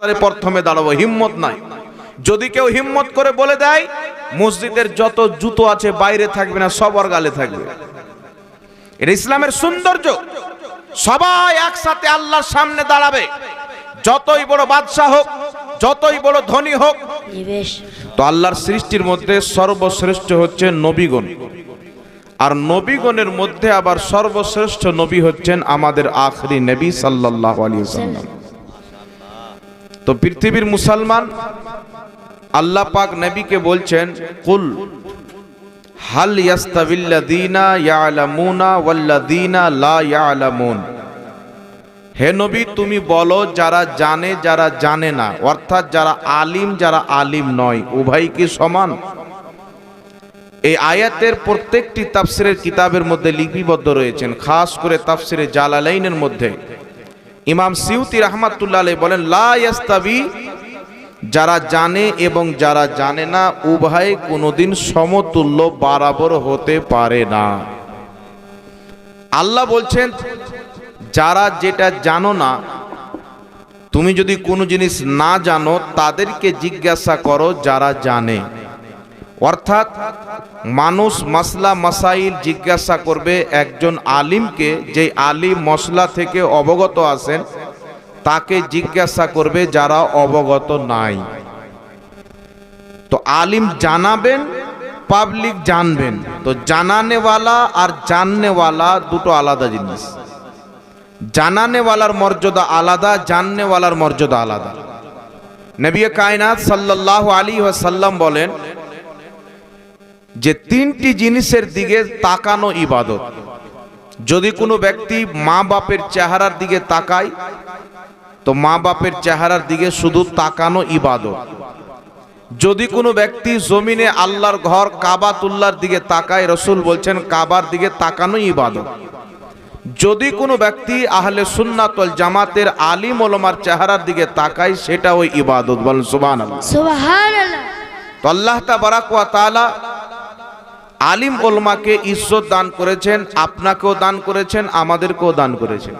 তারে প্রথমে দাঁড়াবো হিম্মত নাই। যদি কেউ হিম্মত করে বলে দেয় মসজিদের যত জুতো আছে বাইরে থাকবে না সব ওর গালে থাকবে। এটা ইসলামের সৌন্দর্য। সবাই একসাথে আল্লাহর সামনে দাঁড়াবে। যতই বড় বাদশাহ হোক যতই বড় ধনী হোক তো আল্লাহর সৃষ্টির মধ্যে সর্বশ্রেষ্ঠ হচ্ছে নবীগণ। আর নবীগণের মধ্যে আবার সর্বশ্রেষ্ঠ নবী হচ্ছেন আমাদের আখরি নবী সাল্লাল্লাহু আলাইহি সাল্লাম তো পৃথিবীর মুসলমান আল্লাহ পাক নবীকে বলছেন, কুল, হাল ইয়াস্তাবিল্লাযীনা ইয়ালামুনা ওয়াল্লাযীনা লা ইয়ালামুন। হে নবী, তুমি বলো, যারা জানে যারা জানে না, অর্থাৎ যারা আলিম যারা আলিম নয়, উভয় কি সমান? এই আয়াতের প্রত্যেকটি তাফসিরের কিতাবের মধ্যে লিপিবদ্ধ রয়েছেন, খাস করে তাফসিরে জালালাইনের মধ্যে। ইমাম সিউতি রহমাতুল্লাহ বলেন, লা ইয়াস্তাবি, যারা জানে এবং যারা জানে না, উভয় কোনোদিন সমতুল্য বরাবর হতে পারে না। আল্লাহ বলছেন, যারা যেটা জানো না, তুমি যদি কোনো জিনিস না জানো, তাদেরকে জিজ্ঞাসা করো যারা জানে। অর্থাৎ মানুষ মাসলা মাসাইল জিজ্ঞাসা করবে একজন আলিমকে যে আলিম মশলা থেকে অবগত আছেন, তাকে জিজ্ঞাসা করবে যারা অবগত নাই। তো আলিম জানাবেন, পাবলিক জানবেন। তো জানানেওয়ালা আর জাননেওয়ালা দুটো আলাদা জিনিস। জানানেওয়ালার মর্যাদা আলাদা, জাননেওয়ালার মর্যাদা আলাদা। নবী কায়নাত সাল্লাল্লাহু আলী সাল্লাম বলেন যে তিনটি জিনিসের দিকে তাকানো ইবাদত। যদি কোনো ব্যক্তি মা বাপের চেহারার দিকে তাকায় তো মা বাপের চেহারার দিকে শুধু তাকানো ইবাদত। যদি কোনো ব্যক্তি জমিনে আল্লাহর ঘর কাবাতুল্লাহর দিকে তাকায় রসুল বলছেন কাবার দিকে তাকানো ইবাদত। যদি কোনো ব্যক্তি আহলে সুন্নাতল জামাতের আলিম ওলমার চেহারার দিকে তাকায় সেটা ওই ইবাদত। বলেন সুবহানাল্লাহ। সুবহানাল্লাহ। তো আল্লাহ তাবারাক ওয়া তাআলা আলিম ওলমাকে ইজ্জত দান করেছেন, আপনাকেও দান করেছেন, আমাদেরকেও দান করেছেন।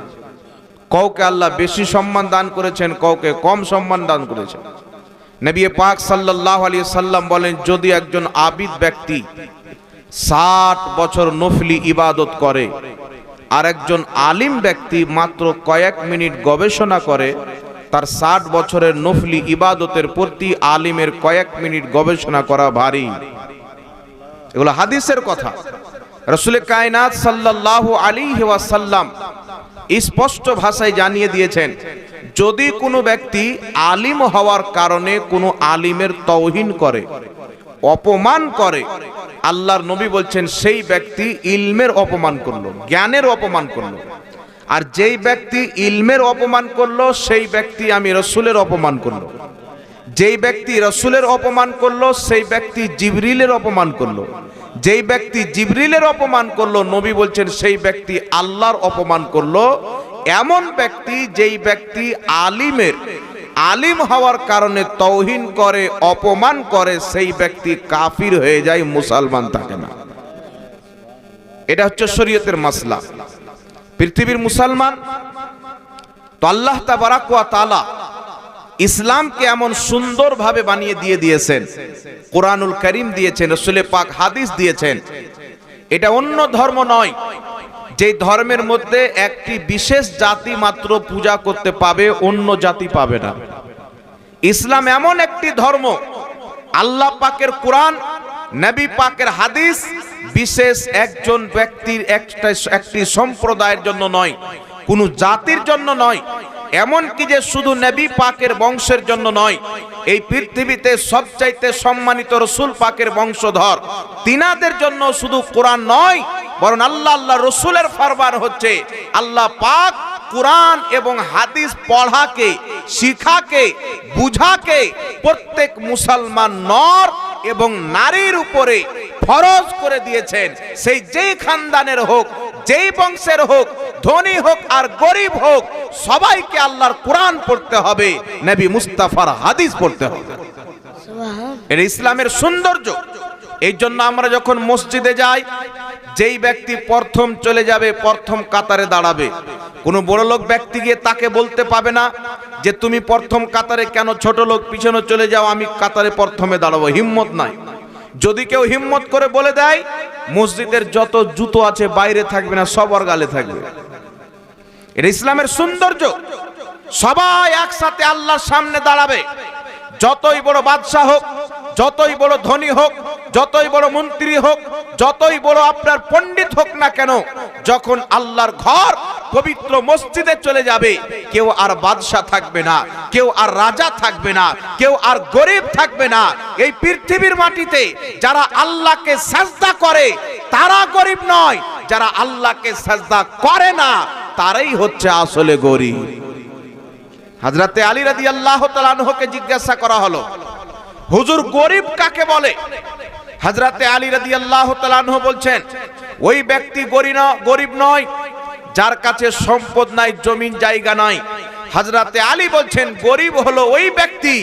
কওকে আল্লাহ বেশি সম্মান দান করেছেন কওকে কম সম্মান দান করেছেন। নবী পাক সাল্লাল্লাহু আলাইহি সাল্লাম বলেন, যদি একজন আবিদ ব্যক্তি ষাট বছর নফলি ইবাদত করে, আর একজন আলিম ব্যক্তি মাত্র কয়েক মিনিট গবেষণা করে, তার ষাট বছরের নফলি ইবাদতের প্রতি আলিমের কয়েক মিনিট গবেষণা করা ভারী। এগুলো হাদিসের কথা। রসুল কায়নাত সাল্লাল্লাহু আলাইহি ওয়াসাল্লাম স্পষ্ট ভাষায় জানিয়ে দিয়েছেন, যদি কোনো ব্যক্তি আলিম হওয়ার কারণে কোনো আলিমের তৌহিন করে, অপমান করে, আল্লাহর নবী বলছেন সেই ব্যক্তি ইলমের অপমান করল, জ্ঞানের অপমান করল। আর যেই ব্যক্তি ইলমের অপমান করল, সেই ব্যক্তি আমি রসুলের অপমান করল। যেই ব্যক্তি রসুলের অপমান করল, সেই ব্যক্তি জিবরিলের অপমান করল। যেই ব্যক্তি জিবরিলের অপমান করল, নবী বলছেন সেই ব্যক্তি আল্লাহর অপমান করল। এমন ব্যক্তি যেই ব্যক্তি আলিমের, আলিম হওয়ার কারণে তৌহিন করে, অপমান করে, সেই ব্যক্তি কাফির হয়ে যায়, মুসলমান থাকে না। এটা হচ্ছে শরীয়তের মাসলা। পৃথিবীর মুসলমান, তো আল্লাহ তাবারাক ওয়া তাআলা ইসলামকে এমন সুন্দরভাবে বানিয়ে দিয়ে দিয়েছেন। কোরআনুল করিম দিয়েছেন রসুলে পাক হাদিস দিয়েছেন। এটা অন্য ধর্ম নয়। যে ধর্মের মধ্যে একটি বিশেষ জাতি মাত্র পূজা করতে পাবে, অন্য জাতি পাবে না। ইসলাম এমন একটি ধর্ম, আল্লাহ পাকের কোরআন, নবী পাকের হাদিস, বিশেষ একজন ব্যক্তির একটা একটি সম্প্রদায়ের জন্য নয়, কোনো জাতির জন্য নয়। এমন কি যে শুধু নবী পাকের বংশের জন্য নয়, এই পৃথিবীতে সবচাইতে সম্মানিত রসুল পাকের বংশধর। তিনাদের জন্য শুধু কোরআন নয়, বরং আল্লাহ আল্লাহ রসুলের ফারবার হচ্ছে আল্লাহ পাক কোরআন এবং হাদিস পড়াকে, শিখাকে, বুঝাকে প্রত্যেক মুসলমান নর এবং নারীর উপরে ফরজ করে দিয়েছেন। সেই যেই খানদানের হোক, যেই বংশের হোক, ধনী হোক আর গরিব হোক, সবাইকে আল্লাহর কোরআন পড়তে হবে, নবী মুস্তাফার হাদিস পড়তে হবে। এটা ইসলামের সৌন্দর্য। এই জন্য আমরা যখন মসজিদে যাই, যেই ব্যক্তি প্রথম চলে যাবে, প্রথম কাতারে দাঁড়াবে, কোনো বড় লোক ব্যক্তি গিয়ে তাকে বলতে পাবে না যে, তুমি প্রথম কাতারে কেন ছোট লোক, পিছনে চলে যাও, আমি কাতারে প্রথমে দাঁড়াবো। হিম্মত নাই। যদি কেউ হিম্মত করে বলে দেয়, মসজিদের যত জুতো আছে বাইরে থাকবে না, সব ওর গালে থাকবে। এটা ইসলামের সৌন্দর্য। সবাই একসাথে আল্লাহর সামনে দাঁড়াবে। যতই বড় বাদশাহ হোক, যতই বড় ধনী হোক, যতই বড় মন্ত্রী হোক, যতই বড় আপনার পণ্ডিত হোক না কেন, যখন আল্লাহর ঘর পবিত্র মসজিদে চলে যাবে। কেউ আর বাদশাহ থাকবে না, কেউ আর রাজা থাকবে না, কেউ আর গরিব থাকবে না। এই পৃথিবীর মাটিতে যারা আল্লাহকে সাজদা করে, তারা গরিব নয়। যারা আল্লাহকে সাজদা করে না, তারাই হচ্ছে আসলে গরিব। হাজরাতে আলী রাদি আল্লাহ তালানহকে জিজ্ঞাসা করা হলো, হুজুর গরিব কাকে বলে? হাজরাতে আলী রাদি আল্লাহ তালানহ বলছেন, ওই ব্যক্তি গরিব গরিব নয় যার কাছে সম্পদ নাই, জমিন জায়গা নাই। হাজরাতে আলী বলছেন, গরিব হলো ওই ব্যক্তি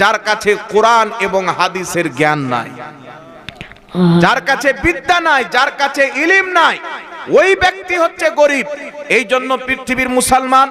যার কাছে কোরআন এবং হাদিসের জ্ঞান নাই। যার কাছে বিদ্যা নাই, যার কাছে ইলিম নাই। ওই ব্যক্তি হচ্ছে গরিব। এই জন্য পৃথিবীর মুসলমান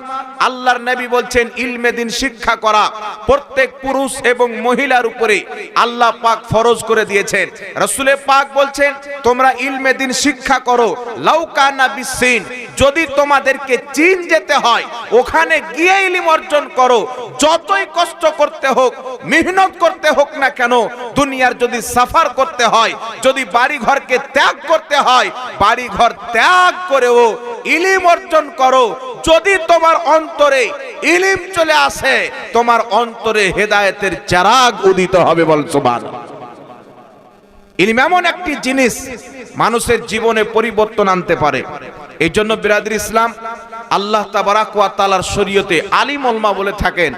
আল্লাহর নবী বলছেন, ইলমে দিন শিক্ষা করা। প্রত্যেক পুরুষ এবং মহিলার উপরে আল্লাহ পাক ফরজ করে দিয়েছেন। রসুলে পাক বলছেন, তোমরা ইলমে দিন শিক্ষা করো। লাউকানা বিসিন, যদি তোমাদেরকে চীন যেতে হয়, ওখানে গিয়ে ইলিম অর্জন করো। যতই কষ্ট করতে হোক, মেহনত করতে হোক না কেন, দুনিয়ার যদি সাফার করতে হয়, যদি বাড়ি ঘরকে ত্যাগ করতে হয় বাড়ি ঘর ত্যাগ করেও, ইলিম অর্জন করো। যদি তোমার অন্তরে ইলিম চলে আসে, তোমার অন্তরে হেদায়েতের চারাগ উদিত হবে বল সুবহানাল্লাহ ইলম এমন একটি জিনিস, মানুষের জীবনে পরিবর্তন আনতে পারে। এই জন্য বিরাদির ইসলাম আল্লাহ তাআলার শরীয়তে আলিম ওলমা বলে থাকেন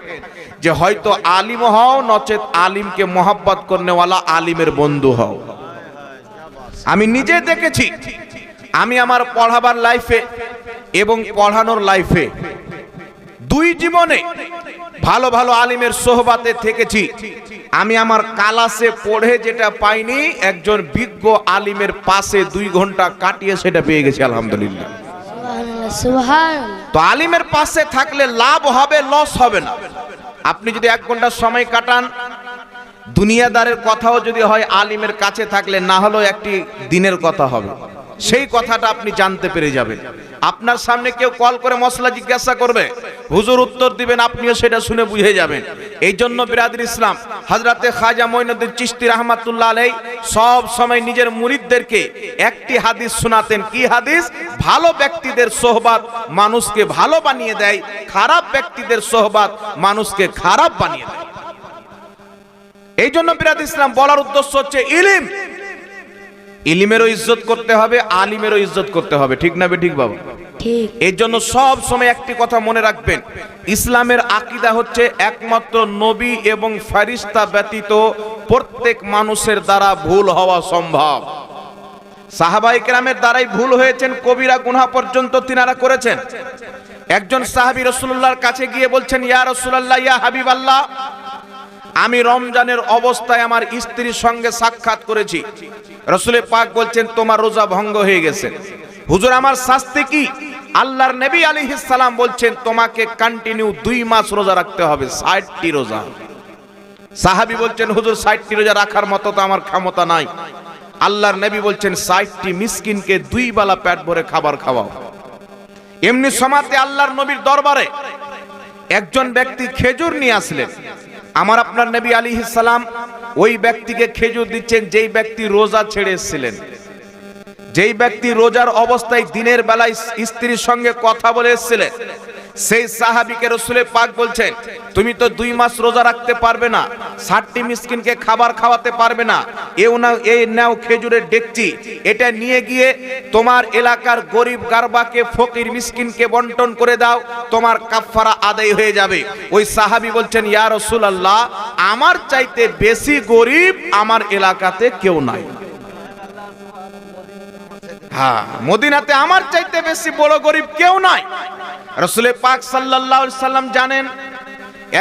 যে, হয়তো আলিম হও, নচেত আলিমকে মোহাব্বত করনেওয়ালা আলিমের বন্ধু হও। আমি নিজে দেখেছি আমি আমার পড়াবার লাইফে এবং পড়ানোর লাইফে দুই জীবনে ভালো ভালো আলিমের সোহবাতে থেকেছি। আমি আমার কালাসে পড়ে যেটা পাইনি একজন বিজ্ঞ আলিমের পাশে দুই ঘণ্টা কাটিয়ে সেটা পেয়ে গেছি আলহামদুলিল্লাহ। তো আলিমের পাশে থাকলে লাভ হবে লস হবে না। আপনি যদি এক ঘণ্টা সময় কাটান দুনিয়াদারের কথাও যদি হয় আলিমের কাছে থাকলে না হলেও একটি দিনের কথা হবে। সেই কথাটা আপনি জানতে পেরে যাবেন। আপনার সামনে কেউ কল করে মশলা জিজ্ঞাসা করবে, হুজুর উত্তর দিবেন, আপনিও সেটা শুনে বুঝে যাবেন। এই জন্য বিরাদির ইসলাম হাজরাতে খাজা মঈনুদ্দিন চিশতি রহমাতুল্লাহ আলাই সব সময় নিজের মুরিদদেরকে একটি হাদিস শোনাতেন। কি হাদিস? ভালো ব্যক্তিদের সোহবাত মানুষকে ভালো বানিয়ে দেয়, খারাপ ব্যক্তিদের সোহবাত মানুষকে খারাপ বানিয়ে দেয়। এই জন্য বিরাদ ইসলাম বলার উদ্দেশ্য হচ্ছে ইলিম। ইলিমেরও ইজ্জত করতে হবে আলিমেরও ইজ্জত করতে হবে। ঠিক না ঠিক বাবু? এর জন্য সব সময় একটি কথা মনে রাখবেন ইসলামের আকিদা হচ্ছে একমাত্র নবী এবং ফারিস্তা ব্যতীত প্রত্যেক মানুষের দ্বারা ভুল হওয়া সম্ভব। সাহাবাই কেরামের দ্বারাই ভুল হয়েছেন কবিরা গুনহা পর্যন্ত তিনারা করেছেন। একজন সাহাবী রসুল্লাহর কাছে গিয়ে বলছেন ইয়া রসুল্লাহ ইয়া হাবিব আল্লাহ আমি রমজানের অবস্থায় আমার স্ত্রীর সঙ্গে সাক্ষাৎ করেছি। রসুলে পাক বলছেন, তোমার রোজা ভঙ্গ হয়ে গেছে। হুজুর, আমার শাস্তি কি? আল্লাহর নবী আলাইহিস সালাম বলছেন, তোমাকে কন্টিনিউ দুই মাস রোজা রাখতে হবে, ষাটটি রোজা। সাহাবী বলছেন, হুজুর, ষাটটি রোজা রাখার মতো তো আমার ক্ষমতা নাই। আল্লাহর নবী বলছেন, ষাটটি মিসকিনকে দুই বেলা পেট ভরে খাবার খাওয়াও। এমনি সমাতে আল্লাহর নবীর দরবারে একজন ব্যক্তি খেজুর নিয়ে আসলেন। আমার আপনার নবী আলী সালাম ওই ব্যক্তিকে খেজুর দিচ্ছেন যেই ব্যক্তি রোজা ছেড়ে এসেছিলেন। যেই ব্যক্তি রোজার অবস্থায় দিনের বেলায় স্ত্রীর সঙ্গে কথা বলে এসেছিলেন। সেই সাহাবিকে রসুলে পাক বলছেন, তুমি তো দুই মাস রোজা রাখতে পারবে না, ষাটটি মিসকিনকে খাবার খাওয়াতে পারবে না এও না এই নাও খেজুরের ডেকচি, এটা নিয়ে গিয়ে তোমার এলাকার গরিব গারবাকে ফকির মিসকিনকে বন্টন করে দাও, তোমার কাফফারা আদায় হয়ে যাবে। ওই সাহাবি বলছেন, ইয়া রসুল আল্লাহ আমার চাইতে বেশি গরিব আমার এলাকাতে কেউ নাই। হ্যাঁ মদিনাতে আমার চাইতে বেশি বড় গরিব কেউ নাই। রসুলে পাক আলাইহি সাল্লাম জানেন,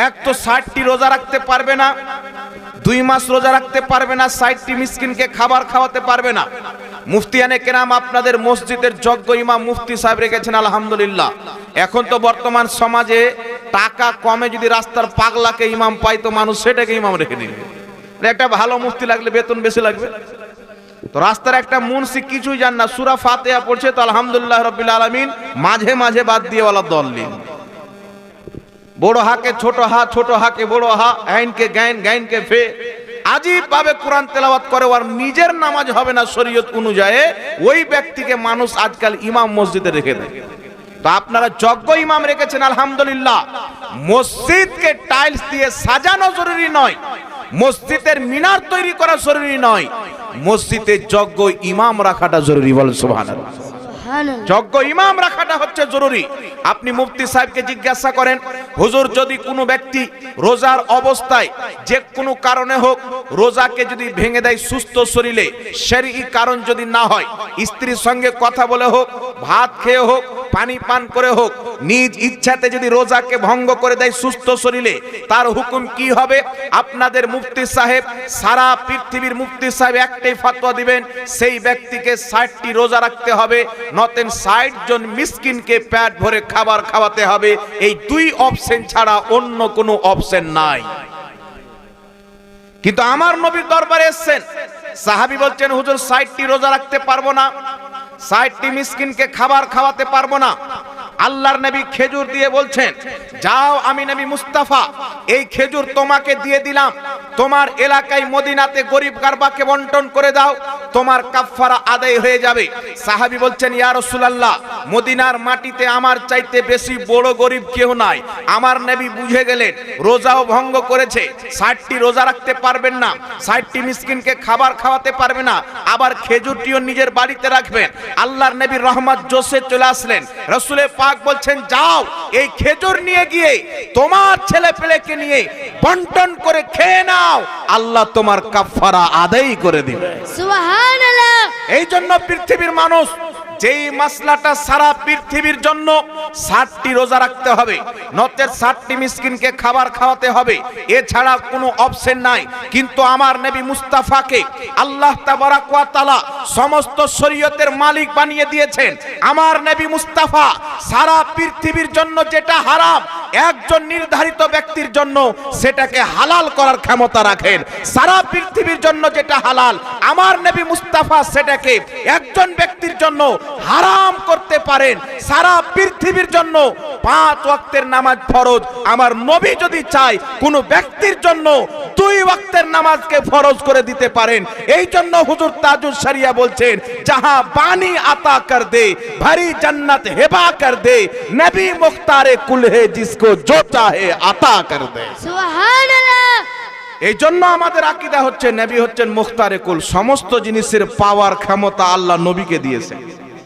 এক তো ষাটটি রোজা রাখতে পারবে না, দুই মাস রোজা রাখতে পারবে না, ষাটটি মিসকিনকে খাবার খাওয়াতে পারবে না। মুফতিয়ানে কেরাম আপনাদের মসজিদের যজ্ঞ ইমাম মুফতি সাহেব রেখেছেন, আলহামদুলিল্লাহ। এখন তো বর্তমান সমাজে টাকা কমে যদি রাস্তার পাগলাকে ইমাম পাই তো মানুষ, সেটাকে ইমাম রেখে দিবে। একটা ভালো মুফতি লাগলে বেতন বেশি লাগবে। তো রাস্তার একটা মুন্সি কিছুই জান না। সুরা ফাতেহা পড়ছে তো আলহামদুলিল্লাহ রবিল আলমিন মাঝে মাঝে বাদ দিয়ে ওলা দল নিন বড় হাকে ছোট হা, ছোট হাকে বড় হা, আইনকে গাইন, গাইনকে ফে। আজীব ভাবে কোরআন তেলাওয়াত করে আর নিজের নামাজ হবে না শরীয়ত অনুযায়ী, ওই ব্যক্তিকে মানুষ আজকাল ইমাম মসজিদে রেখে দেয়। তো আপনারা যজ্ঞ ইমাম রেখেছেন, আলহামদুলিল্লাহ। মসজিদকে টাইলস দিয়ে সাজানো জরুরি নয়। মসজিদের মিনার তৈরি করা জরুরি নয়। মসজিদে যজ্ঞ ইমাম রাখাটা জরুরি বলেন সুবহানাল্লাহ। যজ্ঞ ইমাম রাখাটা হচ্ছে জরুরি। আপনি মুফতি সাহেবকে জিজ্ঞাসা করেন হুজুর, যদি কোনো ব্যক্তি রোজার অবস্থায় যে কোনো কারণে হোক রোজাকে যদি ভেঙে দেয় সুস্থ শরীরে সেই কারণ যদি না হয়, স্ত্রীর সঙ্গে কথা বলে হোক, ভাত খেয়ে হোক, পানি পান করে হোক, নিজ ইচ্ছাতে যদি রোজাকে ভঙ্গ করে দেয় সুস্থ শরীরে, তার হুকুম কি হবে? আপনাদের মুফতি সাহেব, সারা পৃথিবীর মুফতি সাহেব একটাই ফাতোয়া দিবেন, সেই ব্যক্তিকে ষাটটি রোজা রাখতে হবে, নতেন ষাট জন মিসকিনকে পেট ভরে খাবার খাওয়াতে হবে, এই দুই অপশন ছাড়া অন্য কোনো অপশন নাই। কিন্তু আমার নবীর দরবারে এসেছেন। সাহাবি বলছেন, হুজুর, ষাটটি রোজা রাখতে পারব না। ষাটটি মিসকিনকে খাবার খাওয়াতে পারব না। আল্লাহর নবী খেজুর দিয়ে বলছেন, যাও আমি নবী মুস্তাফা, এই খেজুর তোমাকে দিয়ে দিলাম। তোমার এলাকায় মদিনাতে গরিব গারবাকে বন্টন করে দাও। তোমার কাফফারা আদায় হয়ে যাবে। সাহাবী বলছেন, ইয়া রাসূলুল্লাহ, মদিনার মাটিতে আমার চাইতে বেশি বড় গরিব কেউ নাই। আমার নবী বুঝে গেলেন, রোজাও ভঙ্গ করেছে। ষাটটি রোজা রাখতে পারবেন না, ষাটটি মিসকিনকে খাবার খাওয়াতে পারবে না, আবার খেজুরটিও নিজের বাড়িতে রাখবেন। আল্লাহর নবী রহমত জোসে চলে আসলেন। রসুলের পাক বলছেন, যাও, এই খেজুর নিয়ে গিয়ে তোমার ছেলে পেলেকে নিয়ে বন্টন করে খেয়ে নাও আল্লাহ তোমার কাফারা আদায় করে দিবে। সুবহানাল্লাহ। এই জন্য পৃথিবীর মানুষ যেই মাসলাটা সারা পৃথিবীর জন্য ষাটটি রোজা রাখতে হবে নতের ষাটটি মিসকিনকে খাবার খাওয়াতে হবে এছাড়া কোনো অপশন নাই। কিন্তু আমার নবী মুস্তাফাকে আল্লাহ তাবারাক ওয়া তাআলা সমস্ত শরীয়তের মালিক বানিয়ে দিয়েছেন। আমার নবী মুস্তাফা সারা পৃথিবীর জন্য যেটা হারাম একজন নির্ধারিত ব্যক্তির জন্য সেটাকে হালাল করার ক্ষমতা রাখেন। সারা পৃথিবীর জন্য যেটা হালাল, আমার নবী মুস্তাফা সেটাকে একজন ব্যক্তির জন্য হারাম করতে পারেন। সারা পৃথিবীর জন্য পাঁচ ওয়াক্তের নামাজ ফরজ। আমার নবী যদি চায় কোনো ব্যক্তির জন্য দুই ওয়াক্তের নামাজকে ফরজ করে দিতে পারেন। এই জন্য হুজুর তাজুল সারিয়া বলছেন যাহা বাণী আতা কর দে ভারী জান্নাত হেবা কর দে নবী মুখতারে কুলহে জিসকো জো চাহে আতা কর দে। সুবহানাল্লাহ। এই জন্য আমাদের আকিদা হচ্ছে নবী হচ্ছেন মুখতারে কুল। সমস্ত জিনিসের পাওয়ার ক্ষমতা আল্লাহ নবীকে দিয়েছেন।